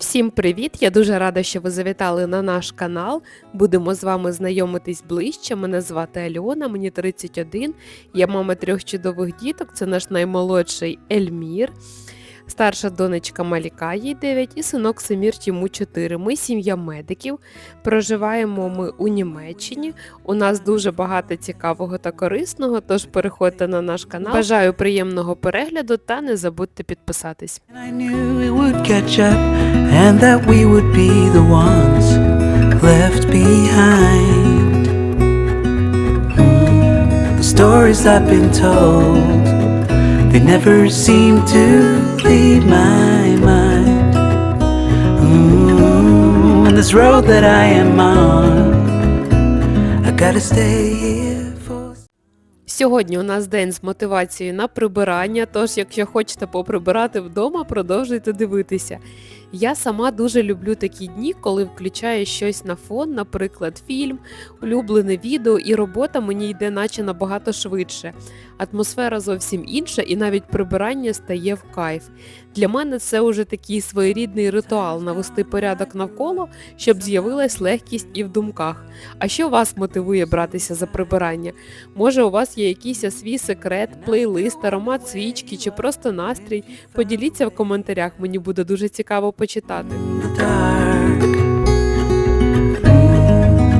Всім привіт! Я дуже рада, що ви завітали на наш канал. Будемо з вами знайомитись ближче. Мене звати Альона, мені 31. Я мама трьох чудових діток. Це наш наймолодший Ельмір. Старша донечка Маліка, їй 9, і синок Семір йому 4. Ми сім'я медиків. Проживаємо ми у Німеччині. У нас дуже багато цікавого та корисного, тож переходьте на наш канал. Бажаю приємного перегляду та не забудьте підписатись. They never seem to leave my mind. Ooh, on this road that I am on, I gotta stay here. Сьогодні у нас день з мотивацією на прибирання, тож, якщо хочете поприбирати вдома, продовжуйте дивитися. Я сама дуже люблю такі дні, коли включаю щось на фон, наприклад, фільм, улюблене відео, і робота мені йде наче набагато швидше. Атмосфера зовсім інша, і навіть прибирання стає в кайф. Для мене це уже такий своєрідний ритуал навести порядок навколо, щоб з'явилась легкість і в думках. А що вас мотивує братися за прибирання? Може, у вас є якийсь свій секрет, плейлист, аромат свічки чи просто настрій? Поділіться в коментарях, мені буде дуже цікаво почитати. the dark.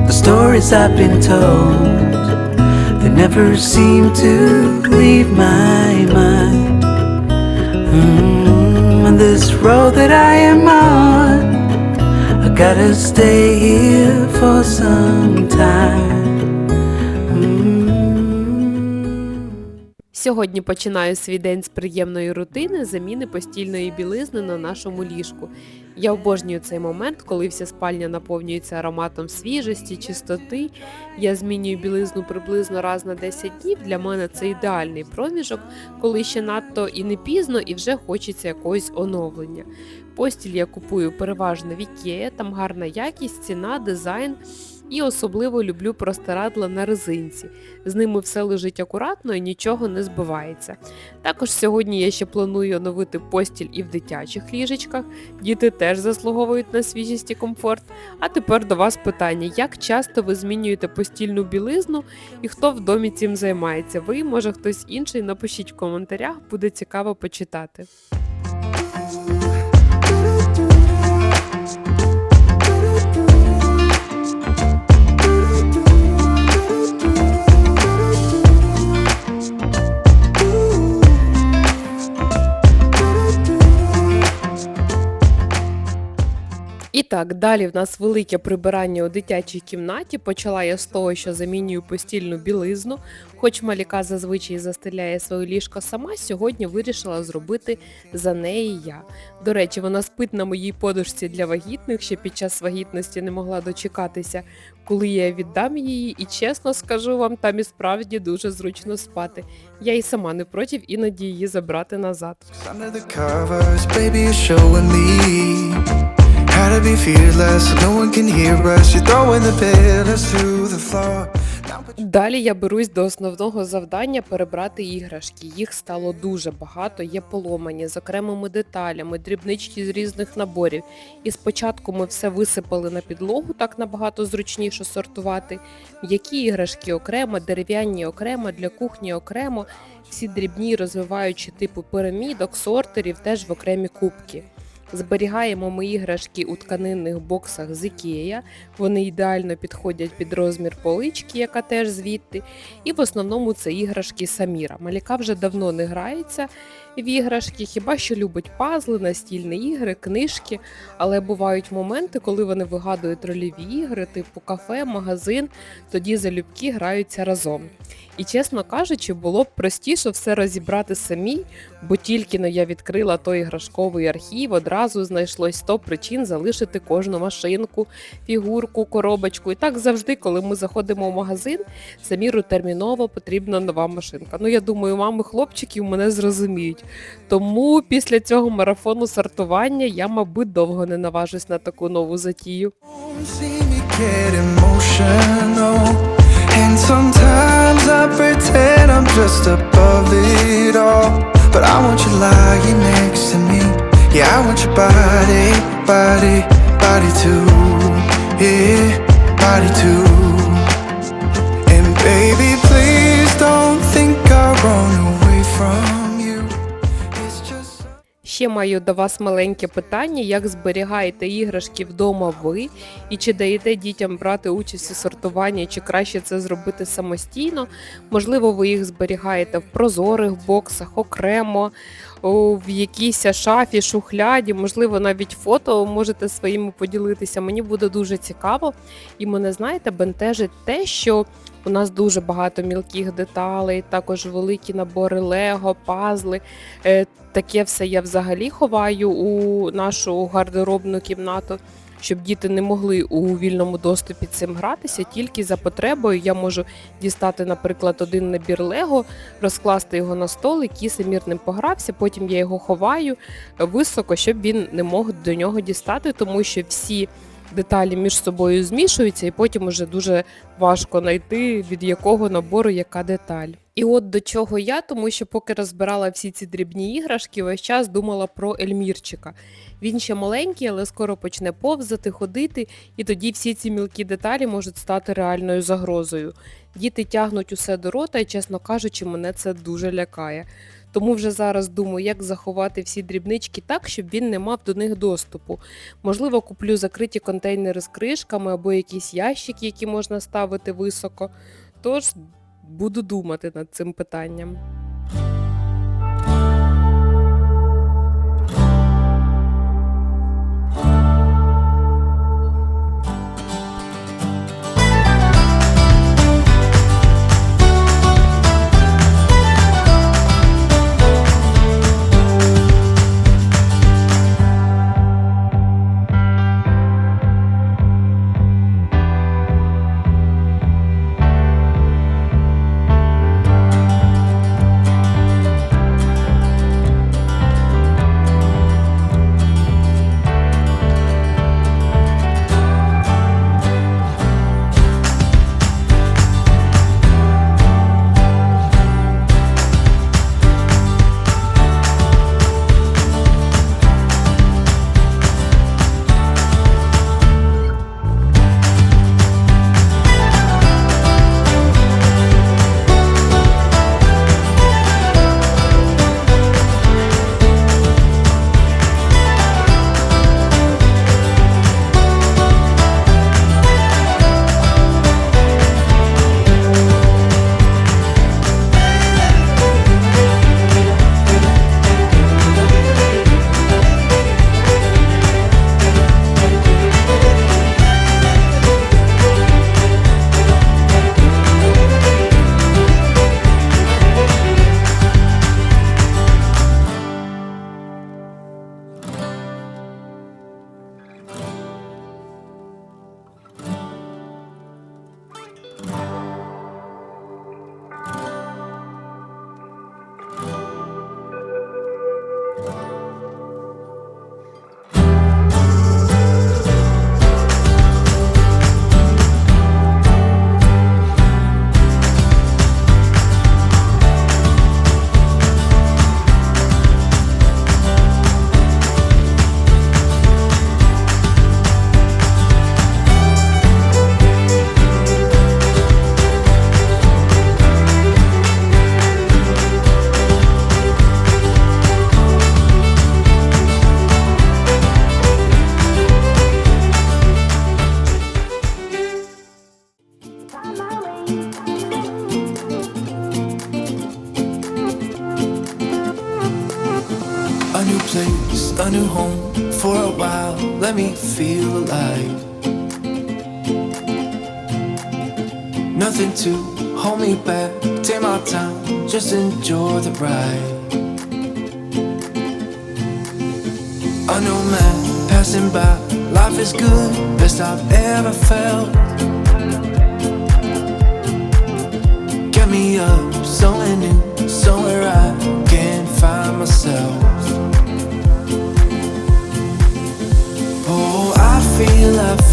The stories I've been told, they never seem to leave my mind. Mm, And this road that I am on, I gotta stay here for some time. Сьогодні починаю свій день з приємної рутини заміни постільної білизни на нашому ліжку. Я обожнюю цей момент, коли вся спальня наповнюється ароматом свіжості, чистоти. Я змінюю білизну приблизно раз на 10 днів. Для мене це ідеальний проміжок, коли ще надто і не пізно, і вже хочеться якогось оновлення. Постіль я купую переважно в Ікея, там гарна якість, ціна, дизайн. І особливо люблю простирадла на резинці. З ними все лежить акуратно і нічого не збивається. Також сьогодні я ще планую оновити постіль і в дитячих ліжечках. Діти теж заслуговують на свіжість і комфорт. А тепер до вас питання: як часто ви змінюєте постільну білизну і хто в домі цим займається? Ви, може, хтось інший? Напишіть в коментарях, буде цікаво почитати. Так, далі в нас велике прибирання у дитячій кімнаті. Почала я з того, що замінюю постільну білизну. Хоч маліка зазвичай застеляє своє ліжко сама, сьогодні вирішила зробити за неї я. До речі, вона спить на моїй подушці для вагітних, ще під час вагітності не могла дочекатися, коли я віддам її, і чесно скажу вам, там і справді дуже зручно спати. Я і сама не проти іноді її забрати назад. How to be fearless. No one can hear us. You're throwing the pillars to the floor. Далі я берусь до основного завдання перебрати іграшки. Їх стало дуже багато, є поломані з окремими деталями, дрібнички з різних наборів. І спочатку ми все висипали на підлогу, так набагато зручніше сортувати. М'які іграшки окремо, дерев'яні окремо, для кухні окремо. Всі дрібні розвиваючі типу пірамідок, сортерів теж в окремі кубки. Зберігаємо ми іграшки у тканинних боксах з Ікея. Вони ідеально підходять під розмір полички, яка теж звідти. І в основному це іграшки Саміра. Маліка вже давно не грається в іграшки, хіба що любить пазли, настільні ігри, книжки. Але бувають моменти, коли вони вигадують рольові ігри, типу кафе, магазин, тоді залюбки граються разом. І чесно кажучи, було б простіше все розібрати самі, бо тільки но я відкрила той іграшковий архів, одразу знайшлось 100 причин залишити кожну машинку, фігурку, коробочку. І так завжди, коли ми заходимо в магазин, саміру терміново потрібна нова машинка. Ну я думаю, мами хлопчиків мене зрозуміють. Тому після цього марафону сортування я, мабуть, довго не наважусь на таку нову затію. And sometimes I pretend I'm just above it all. But I want you lying next to me. Yeah, I want your body, body, body too. Yeah, body too. And baby, please don't think I run away from you. It's just. Ще маю до вас маленьке питання: як зберігаєте іграшки вдома ви, і чи даєте дітям брати участь у сортуванні, чи краще це зробити самостійно? Можливо, ви їх зберігаєте в прозорих боксах окремо, в якійсь шафі, шухляді, можливо, навіть фото можете своїми поділитися. Мені буде дуже цікаво, і мене знаєте, бентежить те, що. У нас дуже багато мілких деталей, також великі набори лего, пазли. Е, таке все я взагалі ховаю у нашу гардеробну кімнату, щоб діти не могли у вільному доступі цим гратися. Тільки за потребою я можу дістати, наприклад, один набір Лего, розкласти його на стол, і мір ним погрався. Потім я його ховаю високо, щоб він не мог до нього дістати, тому що всі. Деталі між собою змішуються, і потім уже дуже важко знайти від якого набору яка деталь. І от до чого я, тому що поки розбирала всі ці дрібні іграшки, весь час думала про Ельмірчика. Він ще маленький, але скоро почне повзати, ходити, і тоді всі ці мілкі деталі можуть стати реальною загрозою. Діти тягнуть усе до рота, і, чесно кажучи, мене це дуже лякає. Тому вже зараз думаю, як заховати всі дрібнички так, щоб він не мав до них доступу. Можливо, куплю закриті контейнери з кришками або якісь ящики, які можна ставити високо. Тож буду думати над цим питанням. Home for a while. Let me feel alive. Nothing to hold me back. Take my time, just enjoy the ride. A new man passing by. Life is good, best I've ever felt. Get me up, somewhere new,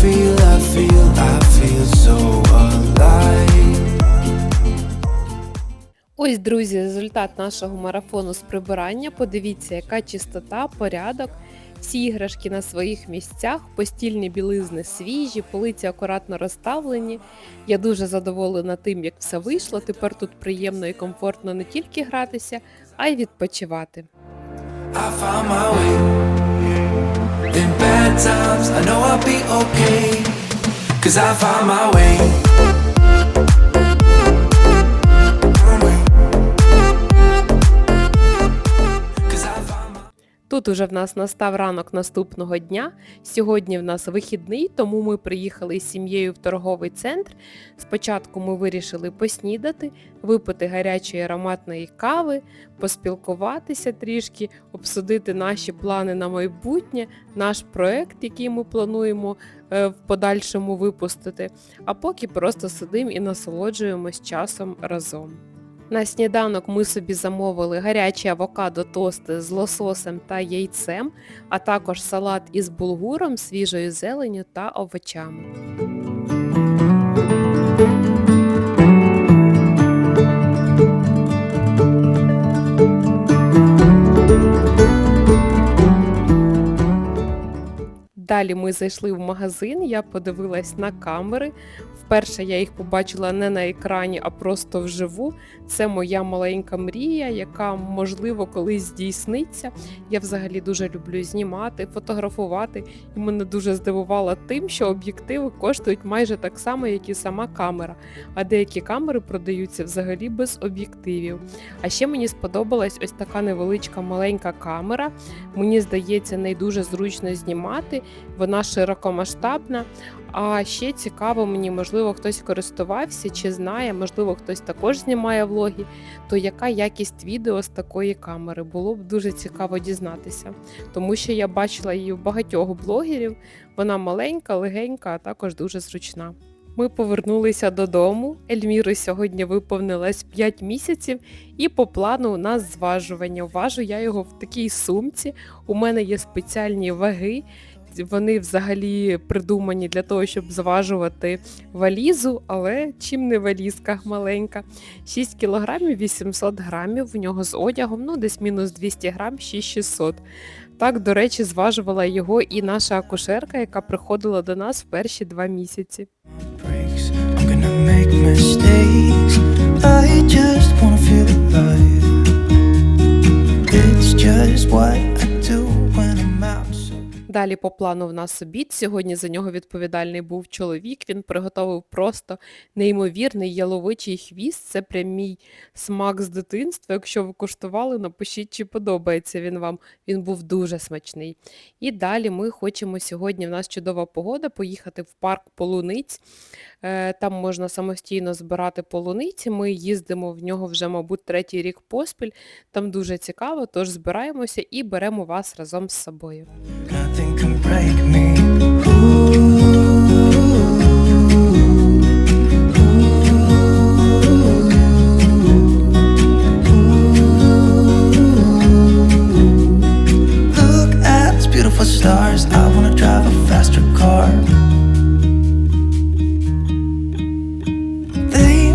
feel, I feel, I feel, so alive. Ось, друзі, результат нашого марафону з прибирання. Подивіться, яка чистота, порядок. Всі іграшки на своїх місцях, постільні білизни свіжі, полиці акуратно розставлені. Я дуже задоволена тим, як все вийшло. Тепер тут приємно і комфортно не тільки гратися, а й відпочивати. I found my way. In bad times, I know I'll be okay. Cause I found my way. Тут уже в нас настав ранок наступного дня. Сьогодні в нас вихідний, тому ми приїхали з сім'єю в торговий центр. Спочатку ми вирішили поснідати, випити гарячої ароматної кави, поспілкуватися трішки, обсудити наші плани на майбутнє, наш проект, який ми плануємо е, в подальшому випустити. А поки просто сидимо і насолоджуємось часом разом. На сніданок ми собі замовили гарячі авокадо тости з лососем та яйцем, а також салат із булгуром, свіжою зеленю та овочами. Далі ми зайшли в магазин, я подивилась на камери. Вперше я їх побачила не на екрані, а просто вживу. Це моя маленька мрія, яка можливо колись здійсниться. Я взагалі дуже люблю знімати, фотографувати, і мене дуже здивувало тим, що об'єктиви коштують майже так само, як і сама камера. А деякі камери продаються взагалі без об'єктивів. А ще мені сподобалась ось така невеличка маленька камера. Мені здається, нею дуже зручно знімати. Вона широкомасштабна. А ще цікаво мені, можливо, хтось користувався чи знає, можливо, хтось також знімає влоги. То яка якість відео з такої камери? Було б дуже цікаво дізнатися, тому що я бачила її в багатьох блогерів. Вона маленька, легенька, а також дуже зручна. Ми повернулися додому. Ельміру сьогодні виповнилось 5 місяців, і по плану у нас зважування. Важу я його в такій сумці. У мене є спеціальні ваги. Вони взагалі придумані для того, щоб зважувати валізу, але чим не валізка маленька. 6 кілограмів 800 грамів в нього з одягом, ну десь мінус 200 грам, 6600. Так, до речі, зважувала його і наша акушерка, яка приходила до нас в перші два місяці. just what I Далі по плану в нас обід. Сьогодні за нього відповідальний був чоловік. Він приготовив просто неймовірний яловичий хвіст. Це прям мій смак з дитинства. Якщо ви куштували, напишіть, чи подобається він вам. Він був дуже смачний. І далі ми хочемо сьогодні. В нас чудова погода, поїхати в парк полуниць. Е, Там можна самостійно збирати полуниці. Ми їздимо в нього вже, мабуть, третій рік поспіль. Там дуже цікаво, тож збираємося і беремо вас разом з собою. Nothing can break me. Look at these beautiful stars. I wanna drive a faster car.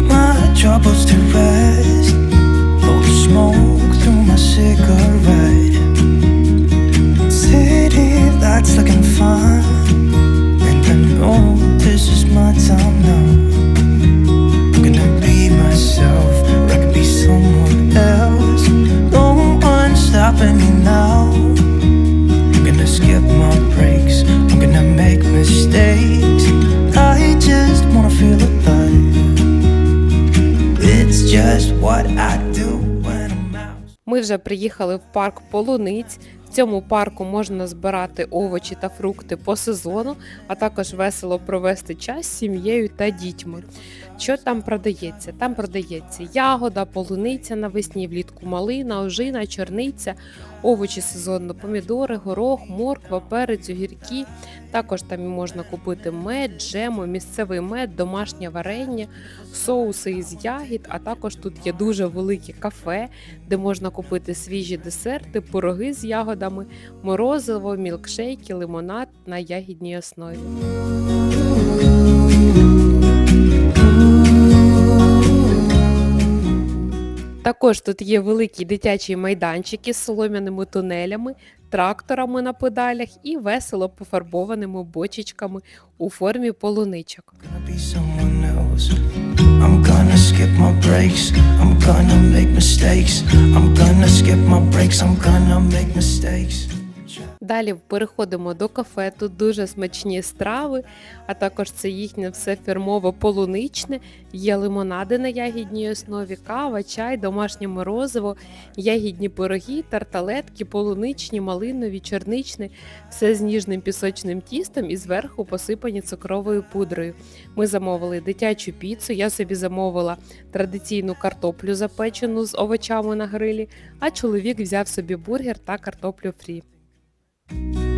My troubles to rest. Blow the smoke through my cigarette. Lights looking fine. And I know this is my time now. I'm gonna be myself, or I could be someone else. No one's stopping me now. I'm gonna skip my breaks, I'm gonna make mistakes. I just wanna feel alive. It's just what I do. Ми вже приїхали в парк полуниць. Цьому парку можна збирати овочі та фрукти по сезону, а також весело провести час з сім'єю та дітьми. Що там продається? Там продається ягода, полуниця навесні, влітку малина, ожина, чорниця, овочі сезонно, помідори, горох, морква, перець, огірки. Також там можна купити мед, джему, місцевий мед, домашнє варення, соуси із ягід, а також тут є дуже велике кафе, де можна купити свіжі десерти, пироги з ягодами, морозиво, мілкшейки, лимонад на ягідній основі. Також тут є великий дитячий майданчик із солом'яними тунелями тракторами на педалях і весело пофарбованими бочечками у формі полуничок. I'm gonna make mistakes. Далі переходимо до кафе. Тут дуже смачні страви, а також це їхнє все фірмове полуничне. Є лимонади на ягідній основі, кава, чай, домашнє морозиво, ягідні пироги, тарталетки, полуничні, малинові, чорничні, все з ніжним пісочним тістом і зверху посипані цукровою пудрою. Ми замовили дитячу піцу. Я собі замовила традиційну картоплю запечену з овочами на грилі, а чоловік взяв собі бургер та картоплю фрі. Thank you.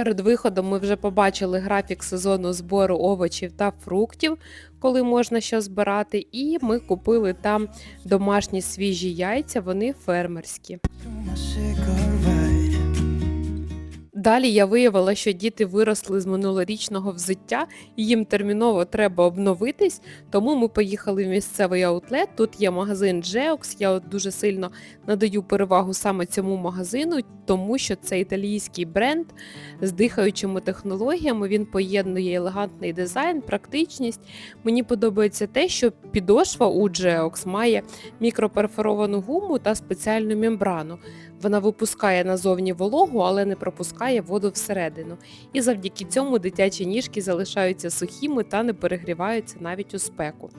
Перед виходом ми вже побачили графік сезону збору овочів та фруктів, коли можна що збирати, і ми купили там домашні свіжі яйця, вони фермерські. Далі я виявила, що діти виросли з минулорічного взуття, і їм терміново треба обновитись. Тому ми поїхали в місцевий аутлет. Тут є магазин Geox. Я от дуже сильно надаю перевагу саме цьому магазину, тому що це італійський бренд з дихаючими технологіями. Він поєднує елегантний дизайн, практичність. Мені подобається те, що підошва у Geox має мікроперфоровану гуму та спеціальну мембрану. Вона випускає назовні вологу, але не пропускає воду всередину. І завдяки цьому дитячі ніжки залишаються сухими та не перегріваються навіть у спеку.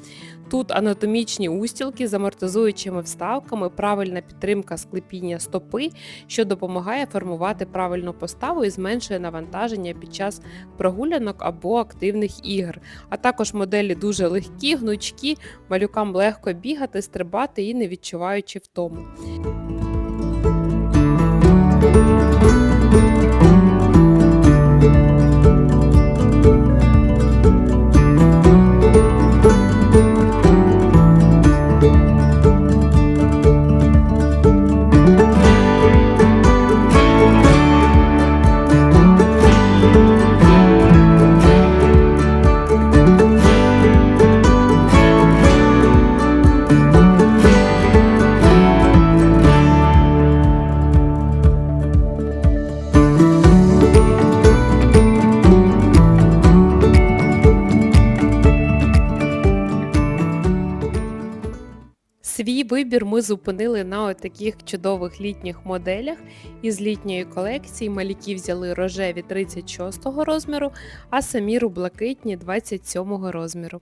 Тут анатомічні устілки з амортизуючими вставками, правильна підтримка склепіння стопи, що допомагає формувати правильну поставу і зменшує навантаження під час прогулянок або активних ігр. А також моделі дуже легкі, гнучкі, малюкам легко бігати, стрибати і не відчуваючи втому. Зупинили на таких чудових літніх моделях із літньої колекції. маліки взяли рожеві 36 розміру, а саміру блакитні 27 розміру.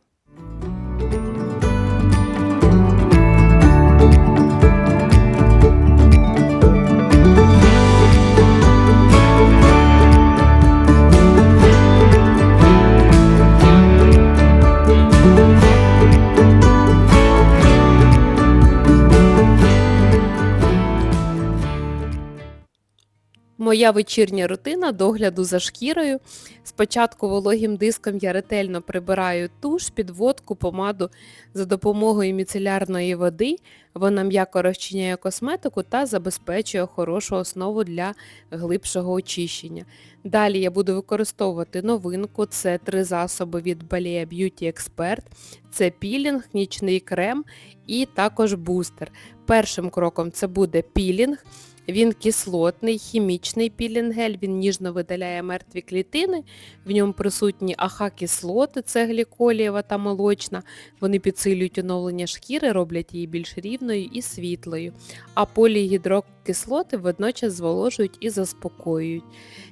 Моя вечірня рутина догляду за шкірою. Спочатку вологим диском я ретельно прибираю туш, підводку, помаду за допомогою міцелярної води. Вона м'яко розчиняє косметику та забезпечує хорошу основу для глибшого очищення. Далі я буду використовувати новинку. Це три засоби від Balea Beauty Expert. Це пілінг, нічний крем і також бустер. Першим кроком це буде пілінг. Він кислотний, хімічний пілінгель, він ніжно видаляє мертві клітини, в ньому присутні АХ-кислоти, це гліколієва та молочна. Вони підсилюють оновлення шкіри, роблять її більш рівною і світлою. А полігідрокислоти водночас зволожують і заспокоюють.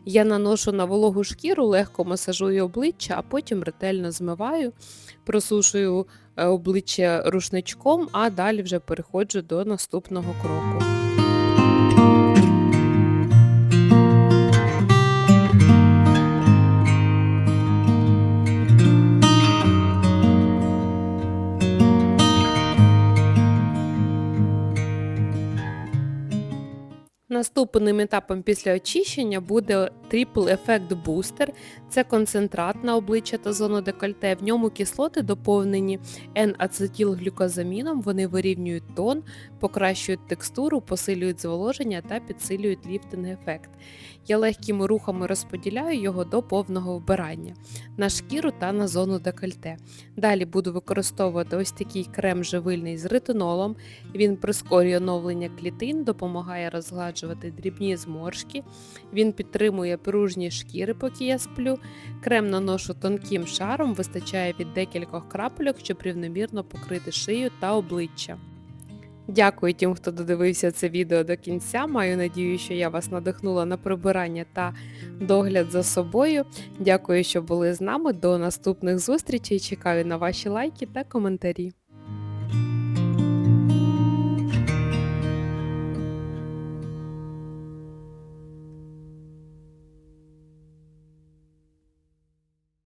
Я наношу на вологу шкіру, легко масажую обличчя, а потім ретельно змиваю, просушую е, обличчя рушничком, а далі вже переходжу до наступного кроку. Наступним етапом після очищення буде Triple Effect Booster. Це концентрат на обличчя та зону декольте. В ньому кислоти доповнені N-ацетилглюкозаміном. Вони вирівнюють тон, покращують текстуру, посилюють зволоження та підсилюють ліфтинг-ефект. Я легкими рухами розподіляю його до повного вбирання на шкіру та на зону декольте. Далі буду використовувати ось такий крем живильний з ретинолом. Він прискорює оновлення клітин, допомагає розгладжувати дрібні зморшки. Він підтримує пружність шкіри, поки я сплю. Крем наношу тонким шаром, вистачає від декількох крапельок, щоб рівномірно покрити шию та обличчя. Дякую тим, хто додивився це відео до кінця. Маю надію, що я вас надихнула на прибирання та догляд за собою. Дякую, що були з нами. До наступних зустрічей. Чекаю на ваші лайки та коментарі.